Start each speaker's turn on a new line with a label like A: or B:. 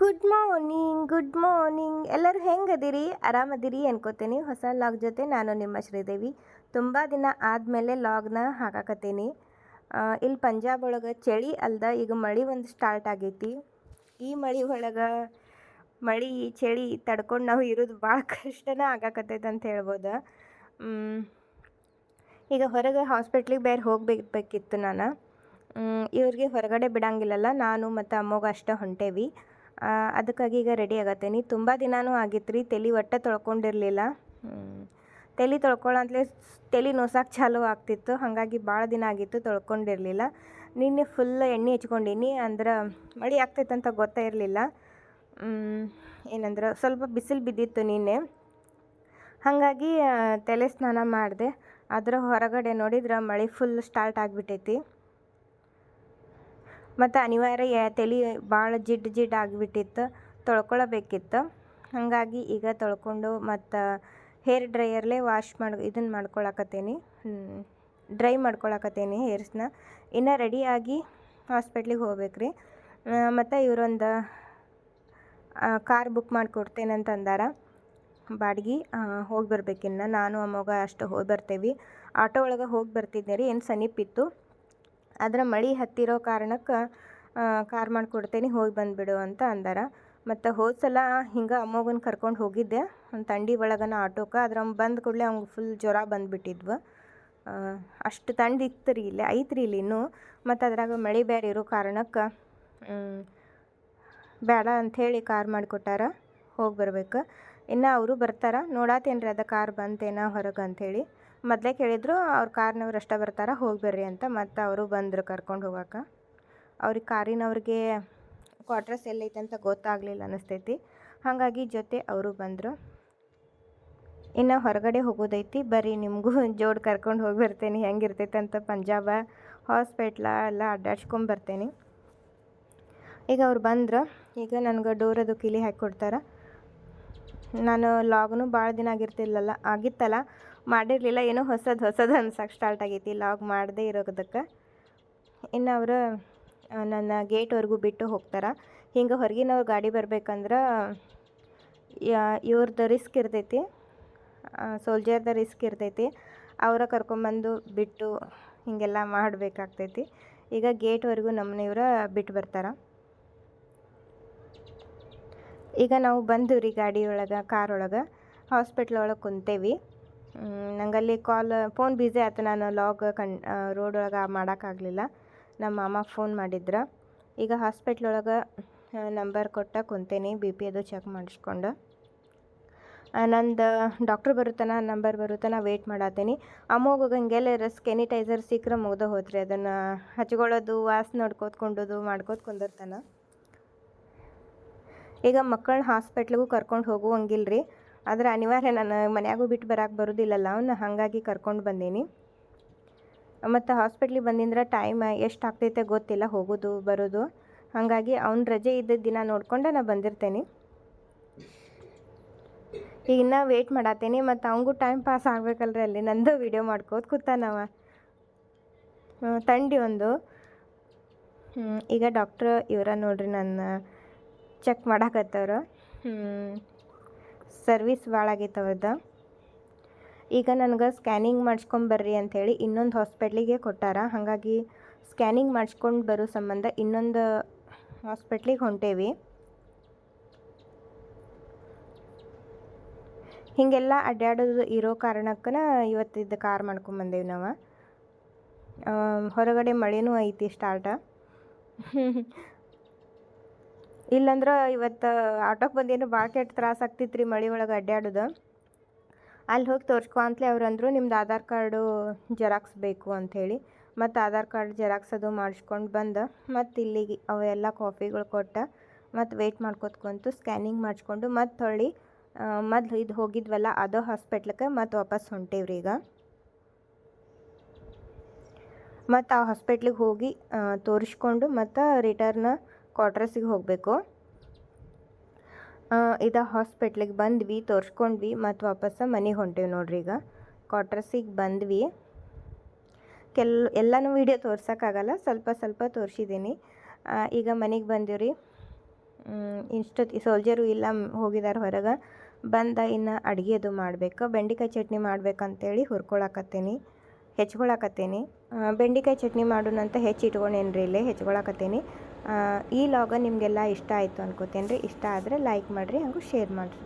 A: Good morning good morning ಎಲ್ಲರೂ ಹೆಂಗದಿರಿ? ಆರಾಮದಿರಿ ಅನ್ಕೋತೀನಿ. ಹೊಸ ಲಾಗ್ ಜೊತೆ ನಾನು ನಿಮ್ಮ ಶ್ರೀದೇವಿ. ತುಂಬ ದಿನ ಆದಮೇಲೆ ಲಾಗ್ನ ಹಾಕಾಕತ್ತೀನಿ. ಇಲ್ಲಿ ಪಂಜಾಬ್ ಒಳಗೆ ಚಳಿ ಅಲ್ದ ಈಗ ಮಳೆ ಒಂದು ಸ್ಟಾರ್ಟ್ ಆಗೈತಿ. ಈ ಮಳೆ ಒಳಗೆ ಮಳೆ, ಚಳಿ ತಡ್ಕೊಂಡು ನಾವು ಇರೋದು ಭಾಳ ಕಷ್ಟನೇ ಆಗಾಕತ್ತೈತೆ ಅಂತ ಹೇಳ್ಬೋದು. ಈಗ ಹೊರಗೆ ಹಾಸ್ಪಿಟ್ಲಿಗೆ ಬೇರೆ ಹೋಗಬೇಕಿತ್ತು ನಾನು. ಇವ್ರಿಗೆ ಹೊರಗಡೆ ಬಿಡಂಗಿಲ್ಲಲ್ಲ, ನಾನು ಮತ್ತು ಅಮ್ಮಗ ಅಷ್ಟೇ ಹೊಂಟೇವಿ. ಅದಕ್ಕಾಗಿ ಈಗ ರೆಡಿ ಆಗತ್ತೇನಿ ತುಂಬ ದಿನವೂ ಆಗಿತ್ತು ರೀ ತಲೆ ಒಟ್ಟೆ ತೊಳ್ಕೊಂಡಿರಲಿಲ್ಲ. ತಲೆ ತೊಳ್ಕೊಳ್ಳಂತಲೇ ತಲೆ ನೋಸಕ್ಕೆ ಚಾಲು ಆಗ್ತಿತ್ತು, ಹಾಗಾಗಿ ಭಾಳ ದಿನ ಆಗಿತ್ತು ತೊಳ್ಕೊಂಡಿರಲಿಲ್ಲ. ನಿನ್ನೆ ಫುಲ್ ಎಣ್ಣೆ ಹಚ್ಕೊಂಡೀನಿ, ಅಂದ್ರೆ ಮಳೆ ಆಗ್ತೈತಂತ ಗೊತ್ತೇ ಇರಲಿಲ್ಲ. ಏನಂದ್ರೆ ಸ್ವಲ್ಪ ಬಿಸಿಲು ಬಿದ್ದಿತ್ತು ನಿನ್ನೆ. ಹಾಗಾಗಿ ತಲೆ ಸ್ನಾನ ಮಾಡಿದೆ. ಅದರ ಹೊರಗಡೆ ನೋಡಿದ್ರೆ ಮಳೆ ಫುಲ್ ಸ್ಟಾರ್ಟ್ ಆಗಿಬಿಟ್ಟೈತಿ. ಮತ್ತು ಅನಿವಾರ್ಯ ತಲೆ ಭಾಳ ಜಿಡ್ ಜಿಡ್ ಆಗಿಬಿಟ್ಟಿತ್ತು, ತೊಳ್ಕೊಳಬೇಕಿತ್ತು. ಹಾಗಾಗಿ ಈಗ ತೊಳ್ಕೊಂಡು ಮತ್ತು ಹೇರ್ ಡ್ರೈಯರ್ಲೇ ವಾಶ್ ಮಾಡಿ ಇದನ್ನು ಮಾಡ್ಕೊಳಕತ್ತೀನಿ. ಡ್ರೈ ಮಾಡ್ಕೊಳಕತ್ತೀನಿ ಹೇರ್ಸ್ನ ಇನ್ನು ರೆಡಿಯಾಗಿ ಹಾಸ್ಪಿಟ್ಲಿಗೆ ಹೋಗ್ಬೇಕು ರೀ ಮತ್ತು ಇವರೊಂದು ಕಾರ್ ಬುಕ್ ಮಾಡಿಕೊಡ್ತೇನೆ ಅಂತ ಅಂದಾರ ಬಾಡ್ಗೆ ಹೋಗಿ ಬರ್ಬೇಕಿನ್ನು ನಾನು ಅಮ್ಮಗ ಅಷ್ಟು ಹೋಗಿ ಬರ್ತೇವೆ. ಆಟೋ ಒಳಗೆ ಹೋಗಿ ಬರ್ತಿದ್ದೆ ರೀ, ಏನು ಸಮೀಪಿತ್ತು ಆದ್ರೆ ಮಳೆ ಹತ್ತಿರೋ ಕಾರಣಕ್ಕೆ ಕಾರ್ ಮಾಡಿಕೊಡ್ತೇನೆ, ಹೋಗಿ ಬಂದುಬಿಡು ಅಂತ ಅಂದಾರ. ಮತ್ತು ಹೋದ ಸಲ ಹಿಂಗೆ ಅಮ್ಮಗನ ಕರ್ಕೊಂಡು ಹೋಗಿದ್ದೆ. ಒಂದು ತಂಡಿ ಒಳಗನ ಆಟೋಕ್ಕೆ ಆದ್ರೆ ಅವ್ನು ಬಂದ ಕೂಡಲೇ ಅವ್ನಿಗೆ ಫುಲ್ ಜ್ವರ ಬಂದುಬಿಟ್ಟಿದ್ವು. ಅಷ್ಟು ತಂಡಿ ಇತ್ತು ರೀ ಇಲ್ಲಿ ಐತ್ರಿ ಇಲ್ಲಿ ಇನ್ನೂ. ಮತ್ತು ಅದ್ರಾಗ ಮಳೆ ಬೇರೆ ಇರೋ ಕಾರಣಕ್ಕೆ ಬೇಡ ಅಂಥೇಳಿ ಕಾರ್ ಮಾಡಿಕೊಟ್ಟಾರ, ಹೋಗಿ ಬರ್ಬೇಕು. ಇನ್ನು ಅವರು ಬರ್ತಾರ. ನೋಡಾತೇನು ರೀ ಅದ ಕಾರ್ ಬಂತೇನ ಹೊರಗೆ ಅಂಥೇಳಿ. ಮೊದಲೇ ಕೇಳಿದ್ರು ಅವ್ರ ಕಾರ್ನವ್ರು ಅಷ್ಟೇ ಬರ್ತಾರ, ಹೋಗಿ ಬರ್ರಿ ಅಂತ. ಮತ್ತು ಅವರು ಬಂದರು ಕರ್ಕೊಂಡು ಹೋಗೋಕೆ. ಅವ್ರಿಗೆ ಕಾರಿನವ್ರಿಗೆ ಕ್ವಾರ್ಟರ್ಸ್ ಎಲ್ಲೈತೆ ಅಂತ ಗೊತ್ತಾಗಲಿಲ್ಲ ಅನಿಸ್ತೈತಿ. ಹಾಗಾಗಿ ಜೊತೆ ಅವರು ಬಂದರು. ಇನ್ನು ಹೊರಗಡೆ ಹೋಗೋದೈತಿ. ಬರ್ರಿ ನಿಮಗೂ ಜೋಡ್ ಕರ್ಕೊಂಡು ಹೋಗಿ ಬರ್ತೇನೆ. ಹೆಂಗಿರ್ತೈತೆ ಅಂತ ಪಂಜಾಬ ಹಾಸ್ಪಿಟ್ಲ ಎಲ್ಲ ಅಡ್ಡಾಡ್ಸ್ಕೊಂಡ್ ಬರ್ತೇನೆ. ಈಗ ಅವ್ರು ಬಂದ್ರು. ಈಗ ನನಗೆ ಡೋರದು ಕಿಲಿ ಹಾಕಿ ಕೊಡ್ತಾರೆ ನಾನು ಲಾಗ್ನು ಭಾಳ ದಿನ ಆಗಿರ್ತಿಲ್ಲಲ್ಲ ಆಗಿತ್ತಲ್ಲ? ಮಾಡಿರಲಿಲ್ಲ, ಏನೋ ಹೊಸದು ಹೊಸದು ಅನ್ಸಕ್ಕೆ ಸ್ಟಾರ್ಟ್ ಆಗೈತಿ, ಲಾಗ್ ಮಾಡದೇ ಇರೋದಕ್ಕೆ. ಇನ್ನು ಅವರು ನನ್ನ ಗೇಟ್ವರೆಗೂ ಬಿಟ್ಟು ಹೋಗ್ತಾರೆ. ಹಿಂಗೆ ಹೊರಗಿನವ್ರು ಗಾಡಿ ಬರ್ಬೇಕಂದ್ರೆ ಇವ್ರದ್ದು ರಿಸ್ಕ್ ಇರ್ತೈತಿ ಸೋಲ್ಜರ್ದ ರಿಸ್ಕ್ ಇರ್ತೈತಿ. ಅವರ ಕರ್ಕೊಂಬಂದು ಬಿಟ್ಟು ಹೀಗೆಲ್ಲ ಮಾಡಬೇಕಾಗ್ತೈತಿ. ಈಗ ಗೇಟ್ವರೆಗೂ ನಮ್ಮನೆಯವ್ರ ಬಿಟ್ಟು ಬರ್ತಾರೆ. ಈಗ ನಾವು ಬಂದು ರೀ ಗಾಡಿ ಒಳಗೆ ಕಾರ್ ಒಳಗೆ ಹಾಸ್ಪಿಟ್ಲ್ ಒಳಗೆ ಕುಂತೇವಿ ನಂಗಲ್ಲಿ ಕಾಲ್ ಫೋನ್ ಬ್ಯುಸಿ ಆಯ್ತು ನಾನು ಲಾಗ್ ಕಣ್ ರೋಡ್ ಒಳಗೆ ಮಾಡೋಕ್ಕಾಗಲಿಲ್ಲ ನಮ್ಮ ಮಾಮ ಫೋನ್ ಮಾಡಿದ್ರು. ಈಗ ಹಾಸ್ಪಿಟ್ಲ್ ಒಳಗೆ ನಂಬರ್ ಕೊಟ್ಟ ಕುಂತೇನಿ ಬಿ ಪಿ ಅದು ಚೆಕ್ ಮಾಡಿಸ್ಕೊಂಡು. ನಂದು ಡಾಕ್ಟ್ರ್ ಬರುತ್ತಾನ ನಂಬರ್ ಬರುತ್ತಾನ ವೇಟ್ ಮಾಡತ್ತೀನಿ ಹಂಗೆಲ್ಲ ಸ್ಕೆನಿಟೈಸರ್ ಸಿಕ್ಕರೆ ಮುಗ್ದು ಹೋತ್ರಿ. ಅದನ್ನು ಹಚ್ಕೊಳ್ಳೋದು, ವಾಸ್ ನೋಡ್ಕೋತ್ಕೊಂಡು ಮಾಡ್ಕೋತ ಕುಂದಿರ್ತಾನೆ. ಈಗ ಮಕ್ಕಳನ್ನ ಹಾಸ್ಪಿಟ್ಲಿಗೂ ಕರ್ಕೊಂಡು ಹೋಗುವಂಗಿಲ್ಲ ರೀ ಆದರೆ ಅನಿವಾರ್ಯ ನಾನು ಮನೆಯಾಗೂ ಬಿಟ್ಟು ಬರೋಕೆ ಬರೋದಿಲ್ಲಲ್ಲ ಅವನ್ನ ಹಾಗಾಗಿ ಕರ್ಕೊಂಡು ಬಂದೀನಿ. ಮತ್ತು ಹಾಸ್ಪಿಟ್ಲಿಗೆ ಬಂದಿದ್ರೆ ಟೈಮ್ ಎಷ್ಟು ಆಗ್ತೈತೆ ಗೊತ್ತಿಲ್ಲ, ಹೋಗೋದು, ಬರೋದು. ಹಾಗಾಗಿ ಅವ್ನ ರಜೆ ಇದ್ದ ದಿನ ನೋಡ್ಕೊಂಡು ನಾನು ಬಂದಿರ್ತೇನೆ. ಈಗ ಇನ್ನೂ ವೇಟ್ ಮಾಡತ್ತೇನೆ ಮತ್ತು ಅವಂಗೂ ಟೈಮ್ ಪಾಸ್ ಆಗ್ಬೇಕಲ್ರಿ ಅಲ್ಲಿ. ನಂದು ವಿಡಿಯೋ ಮಾಡ್ಕೋತ ಕೂತಾನವ ತಂಡಿ ಒಂದು. ಈಗ ಡಾಕ್ಟ್ರ್ ಇವರ ನೋಡ್ರಿ ನನ್ನ ಚೆಕ್ ಮಾಡಾಕತ್ತವ್ರು. ಸರ್ವಿಸ್ ಭಾಳ ಆಗೈತೆ ಅವ್ರದ್ದು ಈಗ ನನಗೆ ಸ್ಕ್ಯಾನಿಂಗ್ ಮಾಡಿಸ್ಕೊಂಬರ್ರಿ ಅಂಥೇಳಿ ಇನ್ನೊಂದು ಹಾಸ್ಪಿಟ್ಲಿಗೆ ಕೊಟ್ಟಾರ. ಹಾಗಾಗಿ ಸ್ಕ್ಯಾನಿಂಗ್ ಮಾಡಿಸ್ಕೊಂಡು ಬರೋ ಸಂಬಂಧ ಇನ್ನೊಂದು ಹಾಸ್ಪಿಟ್ಲಿಗೆ ಹೊಂಟೇವಿ. ಹೀಗೆಲ್ಲ ಅಡ್ಡಾಡೋದು ಇರೋ ಕಾರಣಕ್ಕನ ಇವತ್ತಿದ್ದು ಕಾರ್ ಮಾಡ್ಕೊಂಬಂದೇವಿ ನಾವು. ಹೊರಗಡೆ ಮಳೆನೂ ಐತಿ ಸ್ಟಾರ್ಟ. ಇಲ್ಲಂದ್ರೆ ಇವತ್ತು ಆಟೋಕ್ಕೆ ಬಂದೇನು ಭಾಳ ಕೆಟ್ಟ ತ್ರಾಸ ಆಗ್ತಿತ್ತು ರೀ ಮಳೆ ಒಳಗೆ ಅಡ್ಡಾಡೋದು ಅಲ್ಲಿ ಹೋಗಿ ತೋರಿಸ್ಕೊ ಅಂತಲೇ ಅವ್ರು ಅಂದರು, ನಿಮ್ದು ಆಧಾರ್ ಕಾರ್ಡು ಜೆರಾಕ್ಸ್ ಬೇಕು ಅಂಥೇಳಿ ಮತ್ತು ಆಧಾರ್ ಕಾರ್ಡ್ ಜೆರಾಕ್ಸ್ ಅದು ಮಾಡಿಸ್ಕೊಂಡು ಬಂದು. ಮತ್ತು ಇಲ್ಲಿಗೆ ಅವೆಲ್ಲ ಕಾಫಿಗಳು ಕೊಟ್ಟ. ಮತ್ತು ವೆಯ್ಟ್ ಮಾಡ್ಕೊತ ಕುಂತು ಸ್ಕ್ಯಾನಿಂಗ್ ಮಾಡಿಸ್ಕೊಂಡು ಮತ್ತು ಹೊಳ್ಳಿ ಮೊದಲು ಇದು ಹೋಗಿದ್ವಲ್ಲ ಅದು ಹಾಸ್ಪಿಟ್ಲಕ್ಕೆ ಮತ್ತು ವಾಪಸ್ ಹೊಂಟೇವ್ರಿ ಈಗ. ಮತ್ತು ಆ ಹಾಸ್ಪಿಟ್ಲಿಗೆ ಹೋಗಿ ತೋರಿಸ್ಕೊಂಡು ಮತ್ತು ರಿಟರ್ನ್ ಕ್ವಾರ್ಟರ್ಸಿಗೆ ಹೋಗಬೇಕು. ಇದು ಹಾಸ್ಪಿಟ್ಲಿಗೆ ಬಂದ್ವಿ, ತೋರಿಸ್ಕೊಂಡ್ವಿ ಮತ್ತು ವಾಪಸ್ ಮನೆಗೆ ಹೊಂಟೇವಿ ನೋಡ್ರಿ ಈಗ. ಕ್ವಾರ್ಟರ್ಸಿಗೆ ಬಂದ್ವಿ. ಕೆಲ್, ಎಲ್ಲನೂ ವೀಡಿಯೋ ತೋರ್ಸೋಕ್ಕಾಗಲ್ಲ, ಸ್ವಲ್ಪ ಸ್ವಲ್ಪ ತೋರಿಸಿದ್ದೀನಿ ಈಗ ಮನೆಗೆ ಬಂದೀವಿ ರೀ ಇಷ್ಟೊತ್ತು ಸೋಲ್ಜರು ಇಲ್ಲ ಹೋಗಿದ್ದಾರೆ ಹೊರಗೆ. ಬಂದ ಇನ್ನು ಅಡುಗೆ ಅದು ಮಾಡ್ಬೇಕು. ಬೆಂಡೆಕಾಯಿ ಚಟ್ನಿ ಮಾಡ್ಬೇಕಂತೇಳಿ ಹುರ್ಕೊಳಕತ್ತೀನಿ. ಹೆಚ್ಕೊಳಕತ್ತೀನಿ ಬೆಂಡೆಕಾಯಿ ಚಟ್ನಿ ಮಾಡೋಣಂತ ಹೆಚ್ಚಿ ಇಟ್ಕೊಂಡೇನ್ರಿ ಇಲ್ಲೇ ಹೆಚ್ಕೊಳಕತ್ತೀನಿ ಈ ಲಾಗ ನಿಮಗೆಲ್ಲ ಇಷ್ಟ ಆಯಿತು ಅನ್ಕೋತೇನೆ ರೀ. ಇಷ್ಟ ಆದರೆ ಲೈಕ್ ಮಾಡಿರಿ ಹಾಗೂ ಶೇರ್ ಮಾಡಿರಿ.